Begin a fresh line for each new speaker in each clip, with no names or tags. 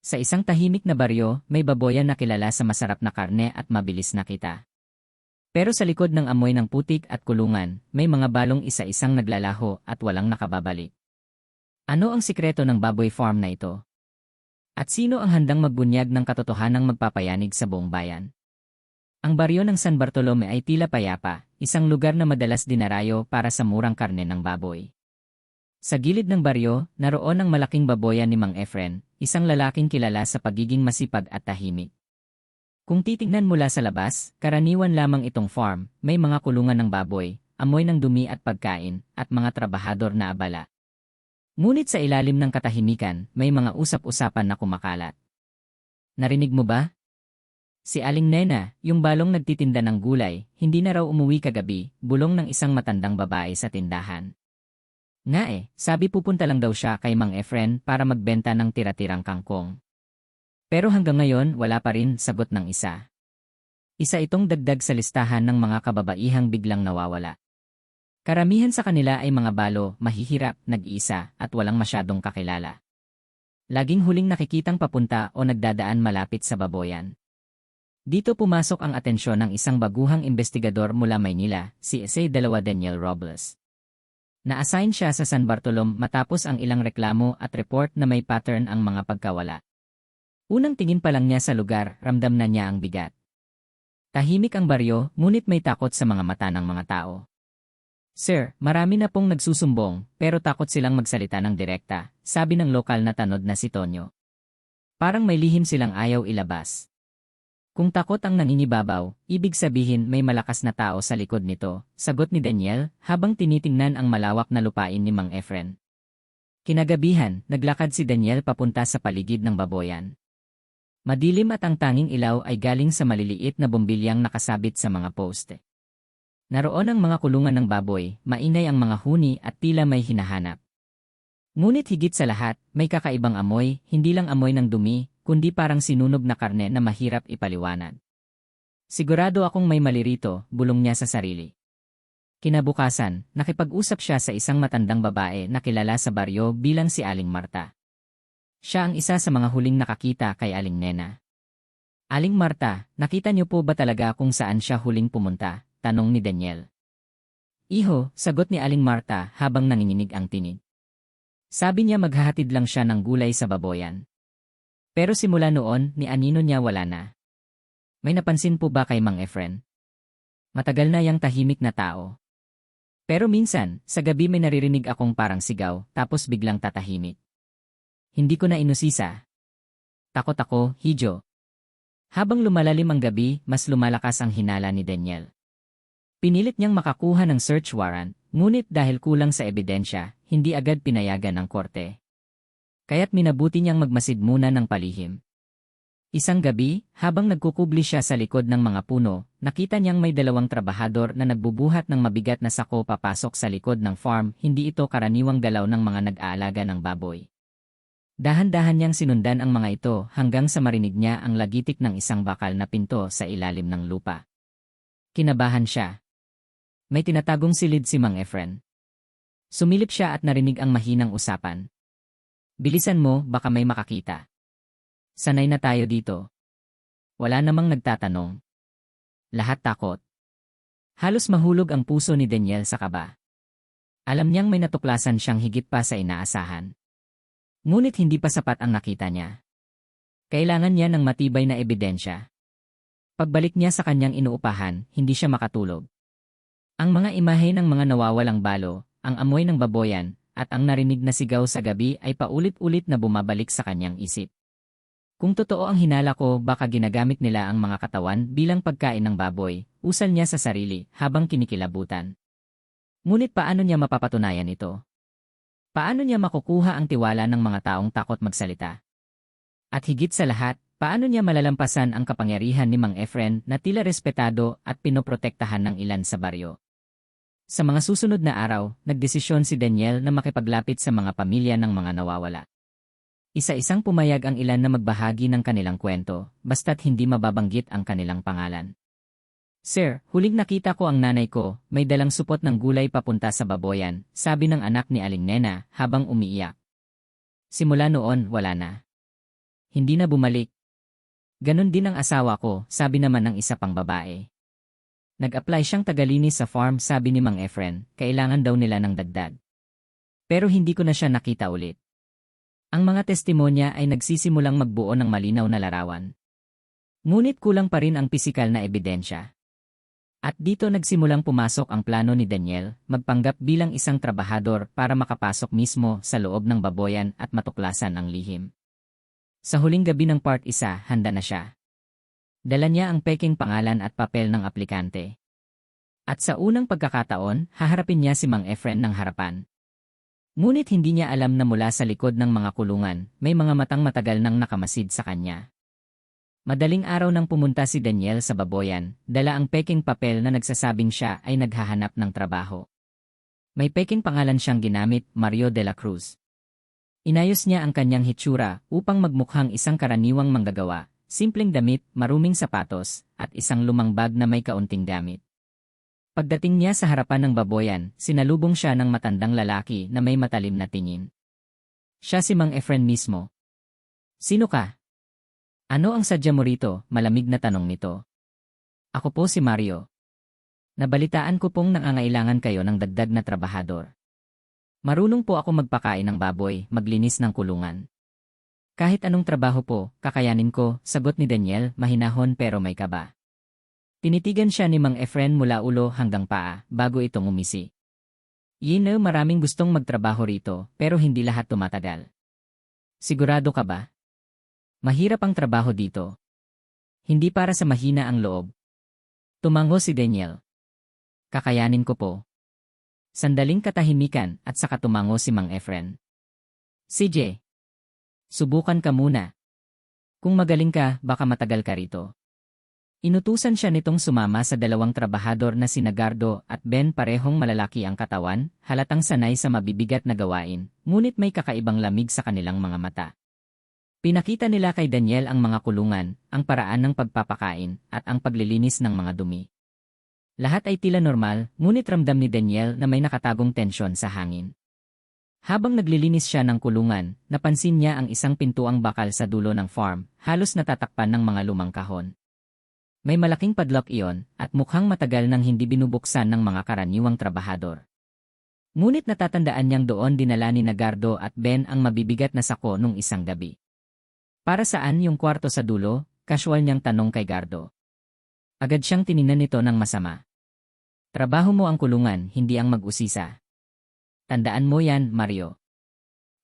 Sa isang tahimik na baryo, may baboyan na kilala sa masarap na karne at mabilis na kita. Pero sa likod ng amoy ng putik at kulungan, may mga balong isa-isang naglalaho at walang nakababalik. Ano ang sikreto ng baboy farm na ito? At sino ang handang magbunyag ng katotohanang magpapayanig sa buong bayan? Ang baryo ng San Bartolome ay tila payapa, isang lugar na madalas dinarayo para sa murang karne ng baboy. Sa gilid ng baryo, naroon ang malaking baboyan ni Mang Efren, isang lalaking kilala sa pagiging masipag at tahimik. Kung titignan mula sa labas, karaniwan lamang itong farm, may mga kulungan ng baboy, amoy ng dumi at pagkain, at mga trabahador na abala. Ngunit sa ilalim ng katahimikan, may mga usap-usapan na kumakalat. Narinig mo ba? Si Aling Nena, yung balong nagtitinda ng gulay, hindi na raw umuwi kagabi, bulong ng isang matandang babae sa tindahan. Nga eh, sabi pupunta lang daw siya kay Mang Efren para magbenta ng tira-tirang kangkong. Pero hanggang ngayon wala pa rin sagot ng isa. Isa itong dagdag sa listahan ng mga kababaihang biglang nawawala. Karamihan sa kanila ay mga balo, mahihirap, nag-iisa, at walang masyadong kakilala. Laging huling nakikitang papunta o nagdadaan malapit sa baboyan. Dito pumasok ang atensyon ng isang baguhang investigador mula Maynila, si Essay Dalawa Daniel Robles. Na-assign siya sa San Bartolom matapos ang ilang reklamo at report na may pattern ang mga pagkawala. Unang tingin pa lang niya sa lugar, ramdam na niya ang bigat. Tahimik ang baryo, ngunit may takot sa mga mata ng mga tao. Sir, marami na pong nagsusumbong, pero takot silang magsalita ng direkta, sabi ng lokal na tanod na si Tonyo. Parang may lihim silang ayaw ilabas. Kung takot ang nangingibabaw, ibig sabihin may malakas na tao sa likod nito, sagot ni Daniel habang tinitingnan ang malawak na lupain ni Mang Efren. Kinagabihan, naglakad si Daniel papunta sa paligid ng baboyan. Madilim at ang tanging ilaw ay galing sa maliliit na bumbilyang nakasabit sa mga poste. Naroon ang mga kulungan ng baboy, mainay ang mga huni at tila may hinahanap. Ngunit higit sa lahat, may kakaibang amoy, hindi lang amoy ng dumi, kundi parang sinunog na karne na mahirap ipaliwanag. Sigurado akong may mali rito, bulong niya sa sarili. Kinabukasan, nakipag-usap siya sa isang matandang babae na kilala sa baryo bilang si Aling Marta. Siya ang isa sa mga huling nakakita kay Aling Nena. Aling Marta, nakita niyo po ba talaga kung saan siya huling pumunta? Tanong ni Daniel. Iho, sagot ni Aling Marta habang nanginginig ang tinig. Sabi niya maghahatid lang siya ng gulay sa baboyan. Pero simula noon, ni Anino niya wala na. May napansin po ba kay Mang Efren? Matagal na yang tahimik na tao. Pero minsan, sa gabi may naririnig akong parang sigaw, tapos biglang tatahimik. Hindi ko na inusisa. Takot ako, Hijo. Habang lumalalim ang gabi, mas lumalakas ang hinala ni Daniel. Pinilit niyang makakuha ng search warrant, ngunit dahil kulang sa ebidensya, hindi agad pinayagan ng korte kaya't minabuti niyang magmasid muna ng palihim. Isang gabi, habang nagkukubli siya sa likod ng mga puno, nakita niyang may dalawang trabahador na nagbubuhat ng mabigat na sako papasok sa likod ng farm, hindi ito karaniwang galaw ng mga nag-aalaga ng baboy. Dahan-dahan niyang sinundan ang mga ito hanggang sa marinig niya ang lagitik ng isang bakal na pinto sa ilalim ng lupa. Kinabahan siya. May tinatagong silid si Mang Efren. Sumilip siya at narinig ang mahinang usapan. Bilisan mo, baka may makakita. Sanay na tayo dito. Wala namang nagtatanong. Lahat takot. Halos mahulog ang puso ni Daniel sa kaba. Alam niyang may natuklasan siyang higit pa sa inaasahan. Ngunit hindi pa sapat ang nakita niya. Kailangan niya ng matibay na ebidensya. Pagbalik niya sa kanyang inuupahan, hindi siya makatulog. Ang mga imahe ng mga nawawalang balo, ang amoy ng baboyan, at ang narinig na sigaw sa gabi ay paulit-ulit na bumabalik sa kanyang isip. Kung totoo ang hinala ko baka ginagamit nila ang mga katawan bilang pagkain ng baboy, usal niya sa sarili habang kinikilabutan. Ngunit paano niya mapapatunayan ito? Paano niya makukuha ang tiwala ng mga taong takot magsalita? At higit sa lahat, paano niya malalampasan ang kapangyarihan ni Mang Efren na tila respetado at pinoprotektahan ng ilan sa baryo? Sa mga susunod na araw, nagdesisyon si Daniel na makipaglapit sa mga pamilya ng mga nawawala. Isa-isang pumayag ang ilan na magbahagi ng kanilang kwento, basta't hindi mababanggit ang kanilang pangalan. Sir, huling nakita ko ang nanay ko, may dalang supot ng gulay papunta sa baboyan, sabi ng anak ni Aling Nena habang umiiyak. Simula noon, wala na. Hindi na bumalik. Ganon din ang asawa ko, sabi naman ng isa pang babae. Nag-apply siyang tagalinis sa farm sabi ni Mang Efren, kailangan daw nila ng dagdag. Pero hindi ko na siya nakita ulit. Ang mga testimonya ay nagsisimulang magbuo ng malinaw na larawan. Ngunit kulang pa rin ang pisikal na ebidensya. At dito nagsimulang pumasok ang plano ni Daniel, magpanggap bilang isang trabahador para makapasok mismo sa loob ng baboyan at matuklasan ang lihim. Sa huling gabi ng part isa, handa na siya. Dala niya ang peking pangalan at papel ng aplikante. At sa unang pagkakataon, haharapin niya si Mang Efren ng harapan. Ngunit hindi niya alam na mula sa likod ng mga kulungan, may mga matang matagal nang nakamasid sa kanya. Madaling araw nang pumunta si Daniel sa baboyan, dala ang peking papel na nagsasabing siya ay naghahanap ng trabaho. May peking pangalan siyang ginamit, Mario de la Cruz. Inayos niya ang kanyang hitsura upang magmukhang isang karaniwang manggagawa, simpleng damit, maruming sapatos, at isang lumang bag na may kaunting gamit. Pagdating niya sa harapan ng baboyan, sinalubong siya ng matandang lalaki na may matalim na tingin. Siya si Mang Efren mismo. Sino ka? Ano ang sadya mo rito? Malamig na tanong nito. Ako po si Mario. Nabalitaan ko pong nangangailangan kayo ng dagdag na trabahador. Marunong po ako magpakain ng baboy, maglinis ng kulungan. Kahit anong trabaho po, kakayanin ko, sagot ni Daniel, mahinahon pero may kaba. Tinitigan siya ni Mang Efren mula ulo hanggang paa, bago itong umisi. Yino maraming gustong magtrabaho rito, pero hindi lahat tumatagal. Sigurado ka ba? Mahirap ang trabaho dito. Hindi para sa mahina ang loob. Tumango si Daniel. Kakayanin ko po. Sandaling katahimikan at saka tumango si Mang Efren. CJ. Subukan ka muna. Kung magaling ka, baka matagal ka rito. Inutusan siya nitong sumama sa dalawang trabahador na si Nagardo at Ben parehong malalaki ang katawan, halatang sanay sa mabibigat na gawain, ngunit may kakaibang lamig sa kanilang mga mata. Pinakita nila kay Daniel ang mga kulungan, ang paraan ng pagpapakain, at ang paglilinis ng mga dumi. Lahat ay tila normal, ngunit ramdam ni Daniel na may nakatagong tensyon sa hangin. Habang naglilinis siya ng kulungan, napansin niya ang isang pintuang bakal sa dulo ng farm, halos natatakpan ng mga lumang kahon. May malaking padlock iyon, at mukhang matagal nang hindi binubuksan ng mga karaniwang trabahador. Ngunit natatandaan niyang doon dinala ni Nagardo at Ben ang mabibigat na sako nung isang gabi. Para saan yung kwarto sa dulo? Casual niyang tanong kay Gardo. Agad siyang tininan nito ng masama. Trabaho mo ang kulungan, hindi ang mag-usisa. Tandaan mo yan, Mario.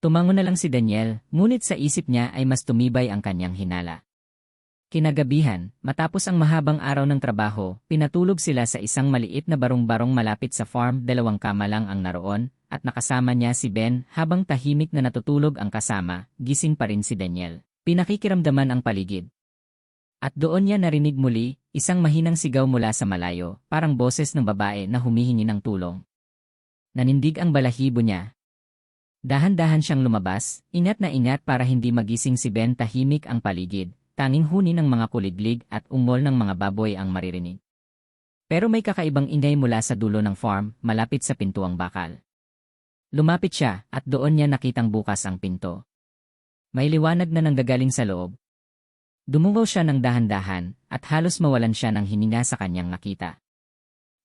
Tumango na lang si Daniel, ngunit sa isip niya ay mas tumibay ang kanyang hinala. Kinagabihan, matapos ang mahabang araw ng trabaho, pinatulog sila sa isang maliit na barong-barong malapit sa farm, dalawang kama lang ang naroon, at nakasama niya si Ben habang tahimik na natutulog ang kasama, gising pa rin si Daniel. Pinakikiramdaman ang paligid. At doon niya narinig muli, isang mahinang sigaw mula sa malayo, parang boses ng babae na humihingi ng tulong. Nanindig ang balahibo niya. Dahan-dahan siyang lumabas, ingat na ingat para hindi magising si Ben tahimik ang paligid, tanging huni ng mga kuliglig at ungol ng mga baboy ang maririnig. Pero may kakaibang ingay mula sa dulo ng farm, malapit sa pintuang bakal. Lumapit siya, at doon niya nakitang bukas ang pinto. May liwanag na nanggagaling sa loob, Dumungaw siya ng dahan-dahan at halos mawalan siya ng hininga sa kanyang nakita.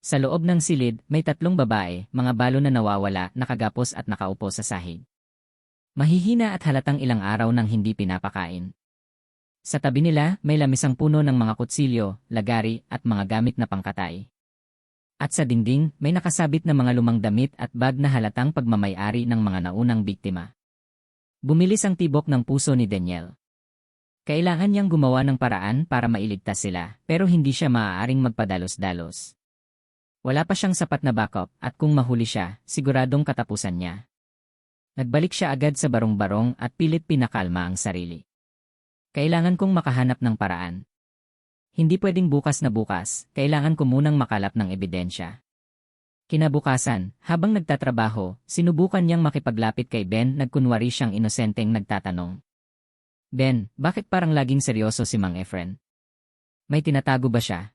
Sa loob ng silid, may tatlong babae, mga balo na nawawala, nakagapos at nakaupo sa sahig. Mahihina at halatang ilang araw nang hindi pinapakain. Sa tabi nila, may lamisang puno ng mga kutsilyo, lagari, at mga gamit na pangkatay. At sa dingding, may nakasabit na mga lumang damit at bag na halatang pagmamayari ng mga naunang biktima. Bumilis ang tibok ng puso ni Daniel. Kailangan niyang gumawa ng paraan para mailigtas sila, pero hindi siya maaaring magpadalos-dalos. Wala pa siyang sapat na backup at kung mahuli siya, siguradong katapusan niya. Nagbalik siya agad sa barong-barong at pilit pinakalma ang sarili. Kailangan kong makahanap ng paraan. Hindi pwedeng bukas na bukas, kailangan ko munang makalap ng ebidensya. Kinabukasan, habang nagtatrabaho, sinubukan niyang makipaglapit kay Ben nagkunwari siyang inosenteng nagtatanong. Ben, bakit parang laging seryoso si Mang Efren? May tinatago ba siya?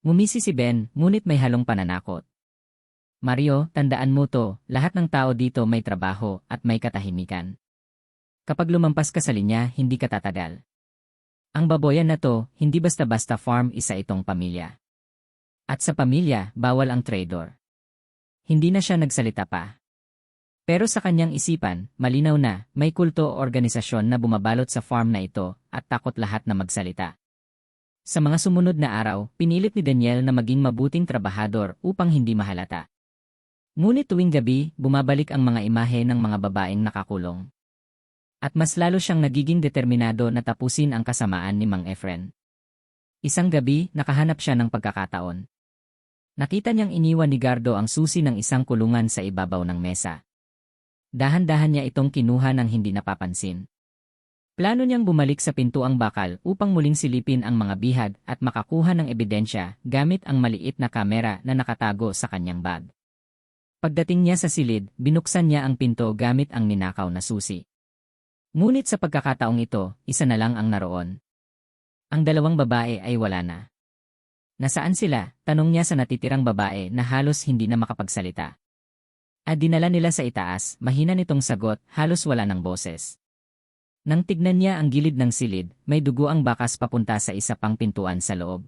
Ngumisi si Ben, ngunit may halong pananakot. Mario, tandaan mo to, lahat ng tao dito may trabaho at may katahimikan. Kapag lumampas ka sa linya, hindi ka tatagal. Ang baboyan na to, hindi basta-basta farm isa itong pamilya. At sa pamilya, bawal ang trader. Hindi na siya nagsalita pa. Pero sa kanyang isipan, malinaw na, may kulto o organisasyon na bumabalot sa farm na ito at takot lahat na magsalita. Sa mga sumunod na araw, pinilit ni Daniel na maging mabuting trabahador upang hindi mahalata. Ngunit tuwing gabi, bumabalik ang mga imahe ng mga babaeng nakakulong. At mas lalo siyang nagiging determinado na tapusin ang kasamaan ni Mang Efren. Isang gabi, nakahanap siya ng pagkakataon. Nakita niyang iniwan ni Gardo ang susi ng isang kulungan sa ibabaw ng mesa. Dahan-dahan niya itong kinuha ng hindi napapansin. Plano niyang bumalik sa pintuang bakal upang muling silipin ang mga bihag at makakuha ng ebidensya gamit ang maliit na kamera na nakatago sa kanyang bag. Pagdating niya sa silid, binuksan niya ang pinto gamit ang ninakaw na susi. Ngunit sa pagkakataong ito, isa na lang ang naroon. Ang dalawang babae ay wala na. Nasaan sila? Tanong niya sa natitirang babae na halos hindi na makapagsalita. At dinala nila sa itaas, mahina nitong sagot, halos wala ng boses. Nang tignan niya ang gilid ng silid, may dugo ang bakas papunta sa isa pang pintuan sa loob.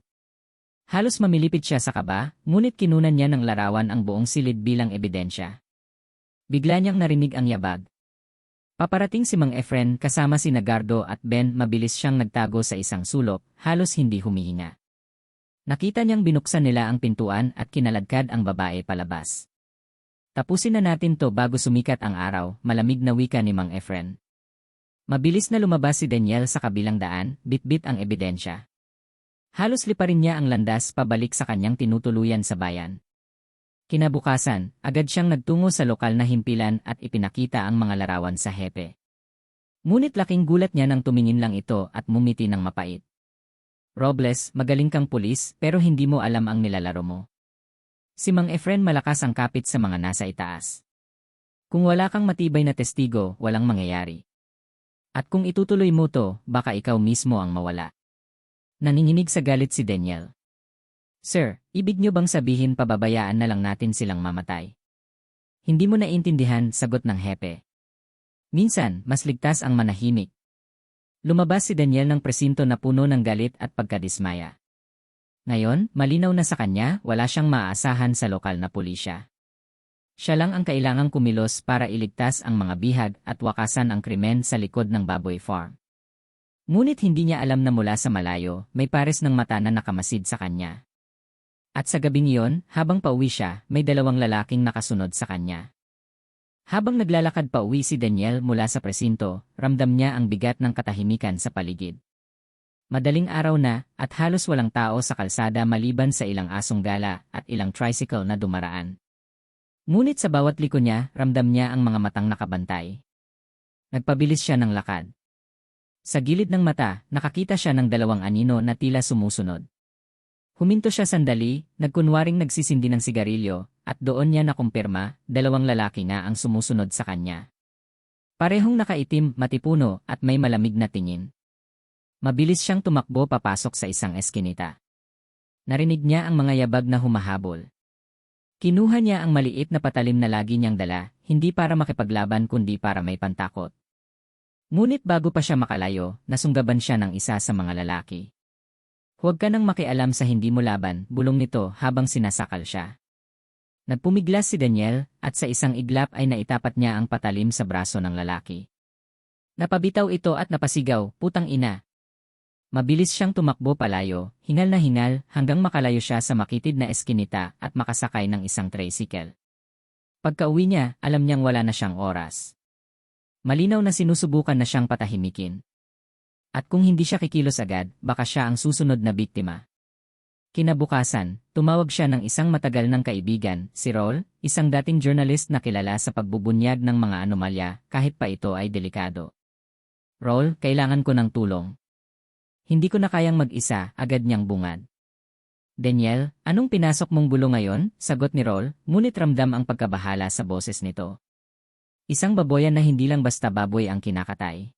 Halos mamilipid siya sa kaba, ngunit kinunan niya ng larawan ang buong silid bilang ebidensya. Bigla niyang narinig ang yabag. Paparating si Mang Efren kasama si Nagardo at Ben mabilis siyang nagtago sa isang sulok, halos hindi humihinga. Nakita niyang binuksan nila ang pintuan at kinaladkad ang babae palabas. Tapusin na natin to bago sumikat ang araw, malamig na wika ni Mang Efren. Mabilis na lumabas si Daniel sa kabilang daan, bitbit ang ebidensya. Halos liparin niya ang landas pabalik sa kanyang tinutuluyan sa bayan. Kinabukasan, agad siyang nagtungo sa lokal na himpilan at ipinakita ang mga larawan sa hepe. Ngunit laking gulat niya nang tumingin lang ito at mumiti ng mapait. Robles, magaling kang pulis pero hindi mo alam ang nilalaro mo. Si Mang Efren malakas ang kapit sa mga nasa itaas. Kung wala kang matibay na testigo, walang mangyayari. At kung itutuloy mo to, baka ikaw mismo ang mawala. Naninginig sa galit si Daniel. Sir, ibig niyo bang sabihin pababayaan na lang natin silang mamatay? Hindi mo naintindihan, sagot ng hepe. Minsan, mas ligtas ang manahimik. Lumabas si Daniel ng presinto na puno ng galit at pagkadismaya. Ngayon, malinaw na sa kanya, wala siyang maaasahan sa lokal na pulisya. Siya lang ang kailangang kumilos para iligtas ang mga bihag at wakasan ang krimen sa likod ng baboy farm. Ngunit hindi niya alam na mula sa malayo, may pares ng mata na nakamasid sa kanya. At sa gabing iyon, habang pauwi siya, may dalawang lalaking nakasunod sa kanya. Habang naglalakad pa uwi si Daniel mula sa presinto, ramdam niya ang bigat ng katahimikan sa paligid. Madaling araw na at halos walang tao sa kalsada maliban sa ilang asong gala at ilang tricycle na dumaraan. Ngunit sa bawat liko niya, ramdam niya ang mga matang nakabantay. Nagpabilis siya ng lakad. Sa gilid ng mata, nakakita siya ng dalawang anino na tila sumusunod. Huminto siya sandali, nagkunwaring nagsisindi ng sigarilyo, at doon niya nakumpirma, dalawang lalaki na ang sumusunod sa kanya. Parehong nakaitim, matipuno, at may malamig na tingin. Mabilis siyang tumakbo papasok sa isang eskinita. Narinig niya ang mga yabag na humahabol. Kinuha niya ang maliit na patalim na lagi niyang dala, hindi para makipaglaban kundi para may pantakot. Ngunit bago pa siya makalayo, nasunggaban siya ng isa sa mga lalaki. Huwag ka nang makialam sa hindi mo laban, bulong nito habang sinasakal siya. Nagpumiglas si Daniel, at sa isang iglap ay naitapat niya ang patalim sa braso ng lalaki. Napabitaw ito at napasigaw, putang ina, Mabilis siyang tumakbo palayo, hingal na hingal, hanggang makalayo siya sa makitid na eskinita at makasakay ng isang tricycle. Pagka-uwi niya, alam niyang wala na siyang oras. Malinaw na sinusubukan na siyang patahimikin. At kung hindi siya kikilos agad, baka siya ang susunod na biktima. Kinabukasan, tumawag siya ng isang matagal ng kaibigan, si Roll, isang dating journalist na kilala sa pagbubunyag ng mga anomalya kahit pa ito ay delikado. Roll, kailangan ko ng tulong. Hindi ko na kayang mag-isa, agad niyang bungad. Daniel, anong pinasok mong bulo ngayon? Sagot ni Roll, ngunit ramdam ang pagkabahala sa boses nito. Isang baboyan na hindi lang basta baboy ang kinakatay.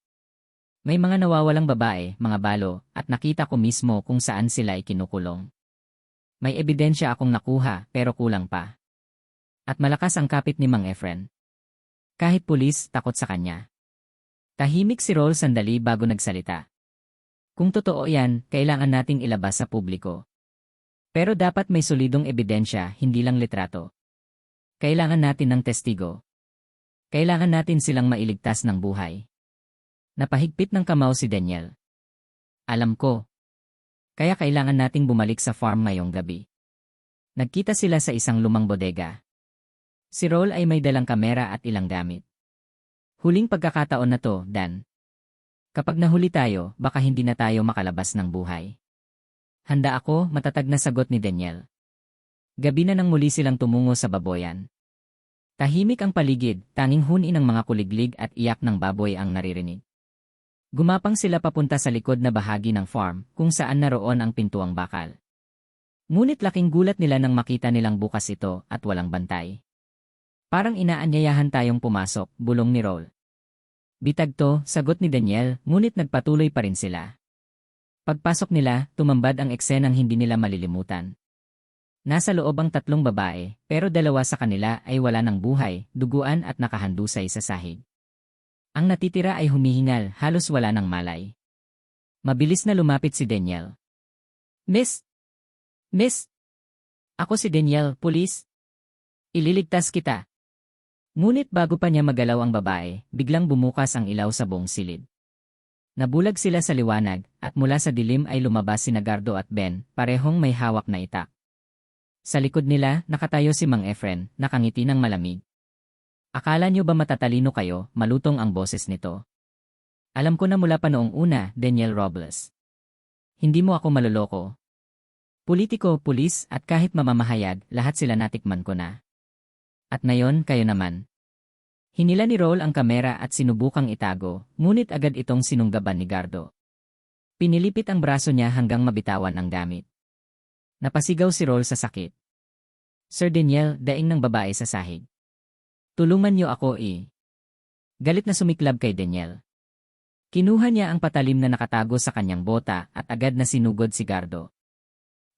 May mga nawawalang babae, mga balo, at nakita ko mismo kung saan sila ikinukulong. May ebidensya akong nakuha, pero kulang pa. At malakas ang kapit ni Mang Efren. Kahit pulis, takot sa kanya. Tahimik si Roll sandali bago nagsalita. Kung totoo yan, kailangan nating ilabas sa publiko. Pero dapat may solidong ebidensya, hindi lang litrato. Kailangan natin ng testigo. Kailangan natin silang mailigtas ng buhay. Napahigpit ng kamao si Daniel. Alam ko. Kaya kailangan nating bumalik sa farm ngayong gabi. Nagkita sila sa isang lumang bodega. Si Roll ay may dalang kamera at ilang gamit. Huling pagkakataon na to, Dan. Kapag nahuli tayo, baka hindi na tayo makalabas ng buhay. Handa ako, matatag na sagot ni Daniel. Gabi na nang muli silang tumungo sa baboyan. Tahimik ang paligid, tanging huni ng mga kuliglig at iyak ng baboy ang naririnig. Gumapang sila papunta sa likod na bahagi ng farm, kung saan naroon ang pintuang bakal. Ngunit laking gulat nila nang makita nilang bukas ito at walang bantay. Parang inaanyayahan tayong pumasok, bulong ni Roll. Bitag to, sagot ni Daniel, ngunit nagpatuloy pa rin sila. Pagpasok nila, tumambad ang eksenang hindi nila malilimutan. Nasa loob ang tatlong babae, pero dalawa sa kanila ay wala ng buhay, duguan at nakahandusay sa sahig. Ang natitira ay humihingal, halos wala ng malay. Mabilis na lumapit si Daniel. Miss! Miss! Ako si Daniel, pulis. Ililigtas kita. Ngunit bago pa niya magalaw ang babae, biglang bumukas ang ilaw sa buong silid. Nabulag sila sa liwanag, at mula sa dilim ay lumabas si Nagardo at Ben, parehong may hawak na itak. Sa likod nila, nakatayo si Mang Efren, nakangiti ng malamig. Akala niyo ba matatalino kayo, malutong ang boses nito? Alam ko na mula pa noong una, Daniel Robles. Hindi mo ako maloloko. Politiko, pulis, at kahit mamamahayag, lahat sila natikman ko na. At ngayon, kayo naman. Hinila ni Roll ang kamera at sinubukang itago, ngunit agad itong sinunggaban ni Gardo. Pinilipit ang braso niya hanggang mabitawan ang gamit. Napasigaw si Roll sa sakit. Sir Daniel, daing ng babae sa sahig. Tulungan niyo ako eh. Galit na sumiklab kay Daniel. Kinuha niya ang patalim na nakatago sa kanyang bota at agad na sinugod si Gardo.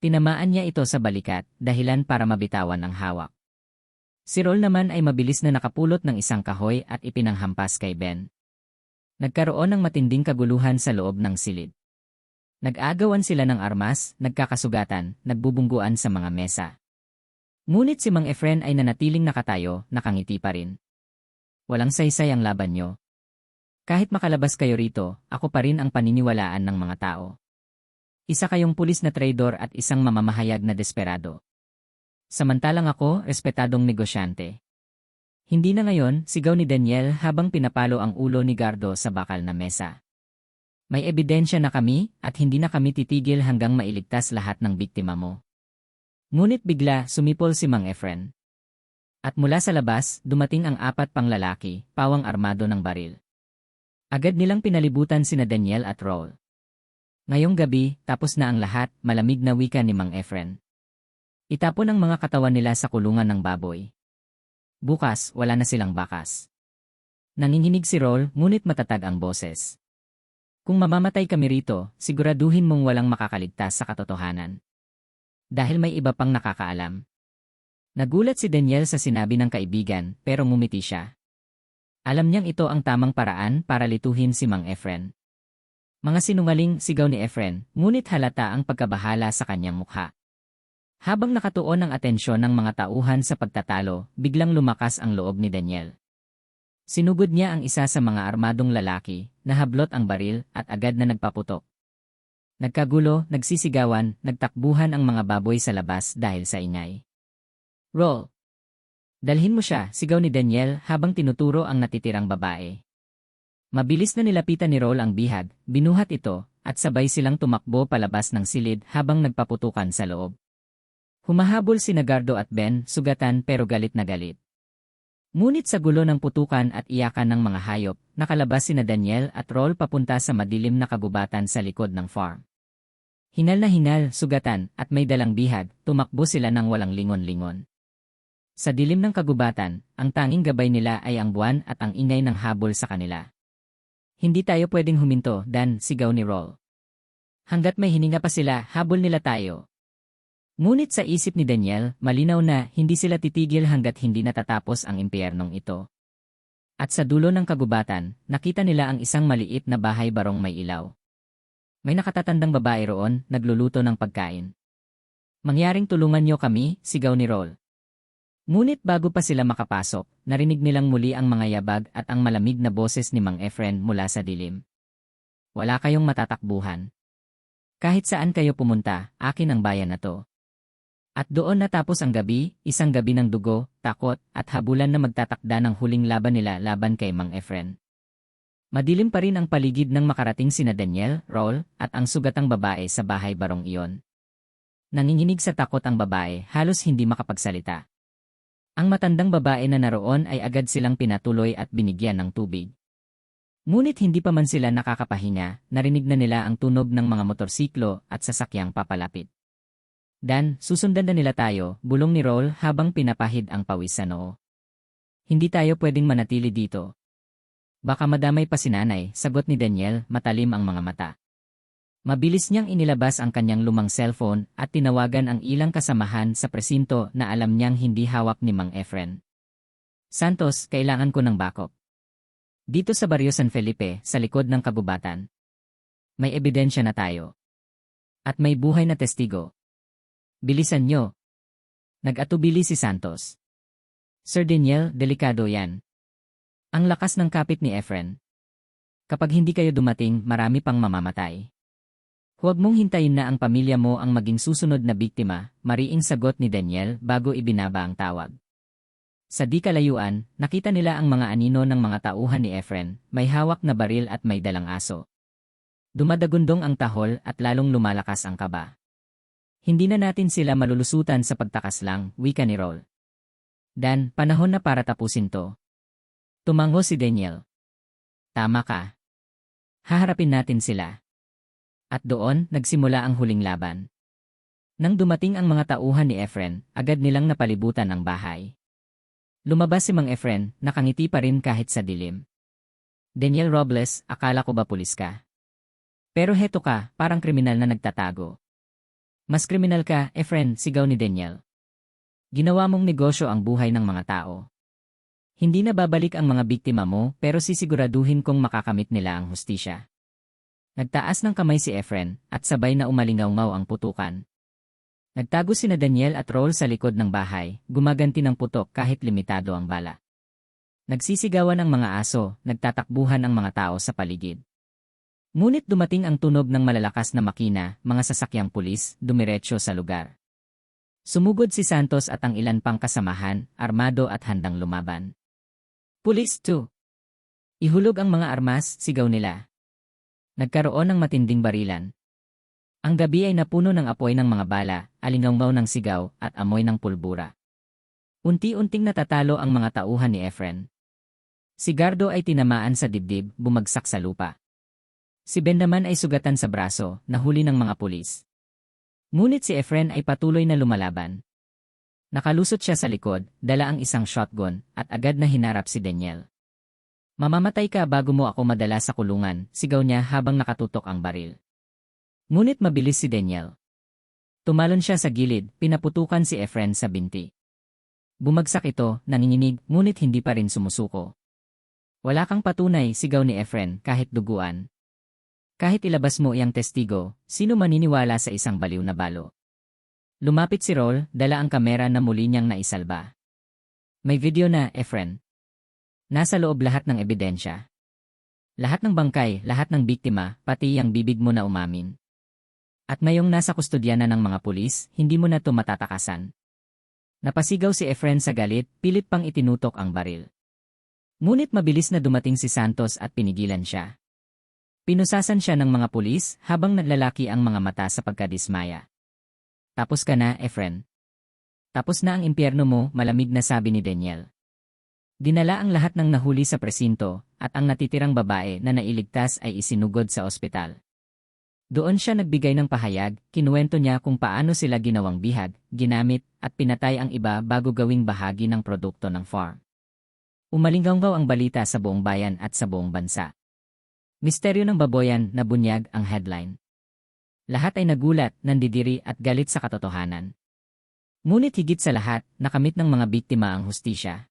Tinamaan niya ito sa balikat, dahilan para mabitawan ang hawak. Si Roll naman ay mabilis na nakapulot ng isang kahoy at ipinanghampas kay Ben. Nagkaroon ng matinding kaguluhan sa loob ng silid. Nag-agawan sila ng armas, nagkakasugatan, nagbubungguan sa mga mesa. Ngunit si Mang Efren ay nanatiling nakatayo, nakangiti pa rin. Walang saysay ang laban nyo. Kahit makalabas kayo rito, ako pa rin ang paniniwalaan ng mga tao. Isa kayong pulis na traidor at isang mamamahayag na desperado. Samantalang ako, respetadong negosyante. Hindi na ngayon, sigaw ni Daniel habang pinapalo ang ulo ni Gardo sa bakal na mesa. May ebidensya na kami at hindi na kami titigil hanggang mailigtas lahat ng biktima mo. Ngunit bigla sumipol si Mang Efren. At mula sa labas, dumating ang apat pang lalaki, pawang armado ng baril. Agad nilang pinalibutan sina Daniel at Roll. Ngayong gabi, tapos na ang lahat, malamig na wika ni Mang Efren. Itapon ang mga katawan nila sa kulungan ng baboy. Bukas, wala na silang bakas. Nanginginig si Roll, ngunit matatag ang boses. Kung mamamatay kami rito, siguraduhin mong walang makakaligtas sa katotohanan. Dahil may iba pang nakakaalam. Nagulat si Daniel sa sinabi ng kaibigan, pero ngumiti siya. Alam niyang ito ang tamang paraan para lituhin si Mang Efren. Mga sinungaling sigaw ni Efren, ngunit halata ang pagkabahala sa kanyang mukha. Habang nakatuon ang atensyon ng mga tauhan sa pagtatalo, biglang lumakas ang loob ni Daniel. Sinugod niya ang isa sa mga armadong lalaki, nahablot ang baril at agad na nagpaputok. Nagkagulo, nagsisigawan, nagtakbuhan ang mga baboy sa labas dahil sa ingay. Roll! Dalhin mo siya, sigaw ni Daniel habang tinuturo ang natitirang babae. Mabilis na nilapitan ni Roll ang bihag, binuhat ito, at sabay silang tumakbo palabas ng silid habang nagpaputukan sa loob. Humahabol si Nagardo at Ben, sugatan pero galit na galit. Ngunit sa gulo ng putukan at iyakan ng mga hayop, nakalabas sina Daniel at Roll papunta sa madilim na kagubatan sa likod ng farm. Hinal na hinal, sugatan, at may dalang bihag, tumakbo sila ng walang lingon-lingon. Sa dilim ng kagubatan, ang tanging gabay nila ay ang buwan at ang ingay ng habol sa kanila. Hindi tayo pwedeng huminto, Dan, sigaw ni Roll. Hanggat may hininga pa sila, habol nila tayo. Ngunit sa isip ni Daniel, malinaw na hindi sila titigil hanggat hindi natatapos ang impyernong ito. At sa dulo ng kagubatan, nakita nila ang isang maliit na bahay barong may ilaw. May nakatatandang babae roon, nagluluto ng pagkain. Mangyaring tulungan niyo kami, sigaw ni Roll. Ngunit bago pa sila makapasok, narinig nilang muli ang mga yabag at ang malamig na boses ni Mang Efren mula sa dilim. Wala kayong matatakbuhan. Kahit saan kayo pumunta, akin ang bayan na to. At doon natapos ang gabi, isang gabi ng dugo, takot, at habulan na magtatakda ng huling laban nila laban kay Mang Efren. Madilim pa rin ang paligid ng makarating sina Daniel, Roll, at ang sugatang babae sa bahay barong iyon. Nanginginig sa takot ang babae, halos hindi makapagsalita. Ang matandang babae na naroon ay agad silang pinatuloy at binigyan ng tubig. Ngunit hindi pa man sila nakakapahinga, narinig na nila ang tunog ng mga motorsiklo at sasakyang papalapit. Dan, susundan na nila tayo, bulong ni Roll habang pinapahid ang pawis sa noo. Hindi tayo pwedeng manatili dito. Baka madamay pa si nanay, sagot ni Daniel, matalim ang mga mata. Mabilis niyang inilabas ang kanyang lumang cellphone at tinawagan ang ilang kasamahan sa presinto na alam niyang hindi hawak ni Mang Efren. Santos, kailangan ko ng backup. Dito sa Barrio San Felipe, sa likod ng kagubatan. May ebidensya na tayo. At may buhay na testigo. Bilisan nyo. Nag-atubili si Santos. Sir Daniel, delikado yan. Ang lakas ng kapit ni Efren. Kapag hindi kayo dumating, marami pang mamamatay. Huwag mong hintayin na ang pamilya mo ang maging susunod na biktima, mariing sagot ni Daniel bago ibinaba ang tawag. Sa di kalayuan, nakita nila ang mga anino ng mga tauhan ni Efren, may hawak na baril at may dalang aso. Dumadagundong ang tahol at lalong lumalakas ang kaba. Hindi na natin sila malulusutan sa pagtakas lang, wika ni Roll. Dan, panahon na para tapusin to. Tumango si Daniel. Tama ka. Haharapin natin sila. At doon, nagsimula ang huling laban. Nang dumating ang mga tauhan ni Efren, agad nilang napalibutan ang bahay. Lumabas si Mang Efren, nakangiti pa rin kahit sa dilim. Daniel Robles, akala ko ba pulis ka? Pero heto ka, parang kriminal na nagtatago. Mas kriminal ka, Efren, sigaw ni Daniel. Ginawa mong negosyo ang buhay ng mga tao. Hindi na babalik ang mga biktima mo pero sisiguraduhin kong makakamit nila ang hustisya. Nagtaas ng kamay si Efren at sabay na umalingaw-ngaw ang putukan. Nagtago sina Daniel at Roll sa likod ng bahay, gumaganti ng putok kahit limitado ang bala. Nagsisigawan ang mga aso, nagtatakbuhan ang mga tao sa paligid. Ngunit dumating ang tunog ng malalakas na makina, mga sasakyang pulis, dumiretso sa lugar. Sumugod si Santos at ang ilan pang kasamahan, armado at handang lumaban. Pulis 2. Ihulog ang mga armas, sigaw nila. Nagkaroon ng matinding barilan. Ang gabi ay napuno ng apoy ng mga bala, alingaw ng sigaw, at amoy ng pulbura. Unti-unting natatalo ang mga tauhan ni Efren. Si Gardo ay tinamaan sa dibdib, bumagsak sa lupa. Si Ben naman ay sugatan sa braso, nahuli ng mga pulis. Ngunit si Efren ay patuloy na lumalaban. Nakalusot siya sa likod, dala ang isang shotgun, at agad na hinarap si Daniel. Mamamatay ka bago mo ako madala sa kulungan, sigaw niya habang nakatutok ang baril. Ngunit mabilis si Daniel. Tumalon siya sa gilid, pinaputukan si Efren sa binti. Bumagsak ito, nanginginig, ngunit hindi pa rin sumusuko. Wala kang patunay, sigaw ni Efren, kahit duguan. Kahit ilabas mo iyang testigo, sino maniniwala sa isang baliw na balo? Lumapit si Roll, dala ang kamera na muli niyang naisalba. May video na, Efren. Nasa loob lahat ng ebidensya. Lahat ng bangkay, lahat ng biktima, pati ang bibig mo na umamin. At ngayong nasa kustodya na ng mga pulis, hindi mo na to matatakasan. Napasigaw si Efren sa galit, pilit pang itinutok ang baril. Ngunit mabilis na dumating si Santos at pinigilan siya. Pinusasan siya ng mga pulis habang naglalaki ang mga mata sa pagkadismaya. Tapos ka na, Efren. Tapos na ang impyerno mo, malamig na sabi ni Daniel. Dinala ang lahat ng nahuli sa presinto at ang natitirang babae na nailigtas ay isinugod sa ospital. Doon siya nagbigay ng pahayag, kinuwento niya kung paano sila ginawang bihag, ginamit, at pinatay ang iba bago gawing bahagi ng produkto ng farm. Umalinggaw ang balita sa buong bayan at sa buong bansa. Misteryo ng baboyan na bunyag ang headline. Lahat ay nagulat, nandidiri at galit sa katotohanan. Ngunit higit sa lahat, nakamit ng mga biktima ang hustisya.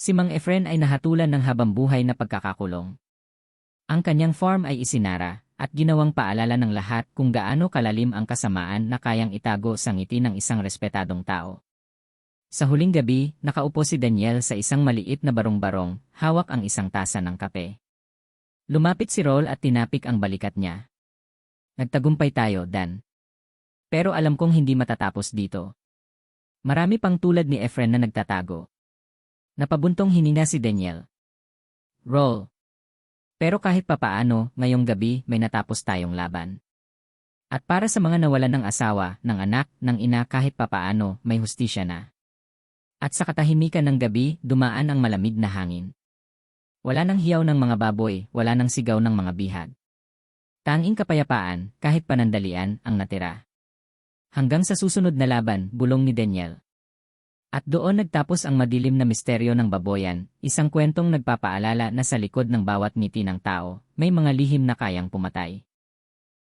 Si Mang Efren ay nahatulan ng habambuhay na pagkakakulong. Ang kanyang farm ay isinara, at ginawang paalala ng lahat kung gaano kalalim ang kasamaan na kayang itago sa ngiti ng isang respetadong tao. Sa huling gabi, nakaupo si Daniel sa isang maliit na barong-barong, hawak ang isang tasa ng kape. Lumapit si Roll at tinapik ang balikat niya. Nagtagumpay tayo, Dan. Pero alam kong hindi matatapos dito. Marami pang tulad ni Efren na nagtatago. Napabuntong hinina si Daniel. Roll. Pero kahit papaano, ngayong gabi may natapos tayong laban. At para sa mga nawalan ng asawa, ng anak, ng ina kahit papaano, may hustisya na. At sa katahimikan ng gabi, dumaan ang malamig na hangin. Wala nang hiyaw ng mga baboy, wala nang sigaw ng mga bihag. Tanging kapayapaan, kahit panandalian, ang natira. Hanggang sa susunod na laban, bulong ni Daniel. At doon nagtapos ang madilim na misteryo ng baboyan, isang kwentong nagpapaalala na sa likod ng bawat ngiti ng tao, may mga lihim na kayang pumatay.